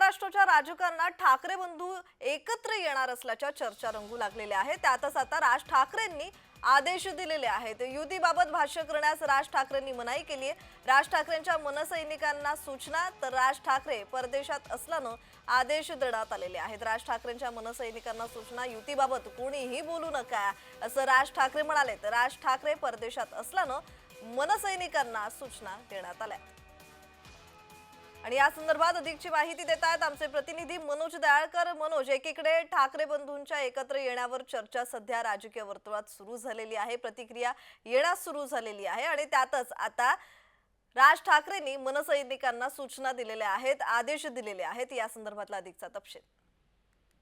महाराष्ट्राच्या राजकारणात ठाकरे बंधू एकत्र येणार असल्याच्या चर्चा रंगू लागलेल्या आहेत. त्यातच आता राज ठाकरेंनी आदेश दिलेले आहेत. युतीबाबत भाष्य करण्यास राज ठाकरेंनी मनाई केली आहे. राज ठाकरेंच्या मनसैनिकांना सूचना तर राज ठाकरे परदेशात असल्यानं आदेश देण्यात आलेले आहेत. राज ठाकरेंच्या मनसैनिकांना सूचना युतीबाबत कोणीही बोलू नका असं राज ठाकरे म्हणाले. तर राज ठाकरे परदेशात असल्यानं मनसैनिकांना सूचना देण्यात आल्या. आणि या संदर्भात अधिकची माहिती देत आहेत आमचे प्रतिनिधी मनोज दयाळकर. मनोज एकीकडे ठाकरे बंधूंच्या एकत्र येण्यावर चर्चा सध्या राजकीय वर्तुळात सुरू झालेली आहे प्रतिक्रिया येण्यास सुरू झालेली आहे आणि त्यातच आता राज ठाकरेंनी मनसैनिकांना सूचना दिलेल्या आहेत आदेश दिलेले आहेत. या संदर्भातला अधिकचा तपशील.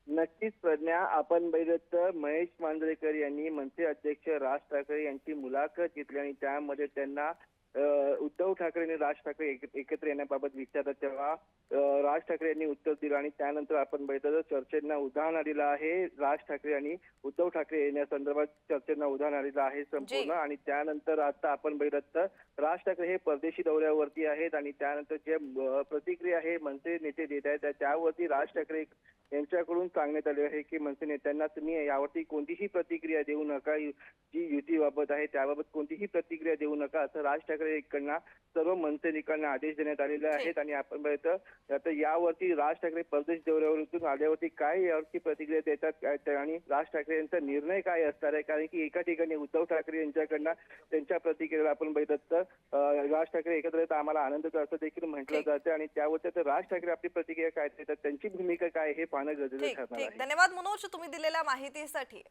नक्कीच प्रज्ञा आपण बघितलं तर महेश मांजरेकर यांनी मनसे अध्यक्ष राज ठाकरे यांची मुलाखत घेतली आणि त्यामध्ये त्यांना उद्धव ठाकरे आणि राज ठाकरे एक- एकत्र येण्याबाबत विचारलं तेव्हा राज ठाकरे यांनी उत्तर दिलं आणि त्यानंतर आपण बघितलं तर चर्चेंना उधाण आलेलं आहे राज ठाकरे आणि उद्धव ठाकरे येण्यासंदर्भात चर्चेंना उधाण आलेलं आहे संपूर्ण आणि त्यानंतर आता आपण बघितलं तर राज ठाकरे हे परदेशी दौऱ्यावरती आहेत आणि त्यानंतर जे प्रतिक्रिया आहे मनसे नेते देत आहेत त्या- त्यावरती राज ठाकरे यांच्याकडून सांगण्यात आले आहे की मनसे नेत्यांना तुम्ही यावरती कोणतीही प्रतिक्रिया देऊ नका. जी युतीबाबत आहे त्याबाबत कोणतीही प्रतिक्रिया देऊ नका असं राज ठाकरे यांना सर्व मनसैनिकांना आदेश देण्यात आलेले आहेत आणि आपण बघितलं आता यावरती राज ठाकरे परदेश दौऱ्यावरून आल्यावरती काय यावरती प्रतिक्रिया देतात काय आणि राज ठाकरे यांचा निर्णय काय असणार आहे? कारण की एका ठिकाणी उद्धव ठाकरे यांच्याकडनं त्यांच्या प्रतिक्रियेला आपण बघितलं तर राज ठाकरे एकत्र येत आम्हाला आनंदच असं देखील म्हटलं. जातं आणि त्यावरती तर राज ठाकरे आपली प्रतिक्रिया काय देतात? त्यांची भूमिका काय हे पाहणं गरजेचं ठीक ठरणार आहे. धन्यवाद मनोज तुम्ही दिलेल्या माहितीसाठी.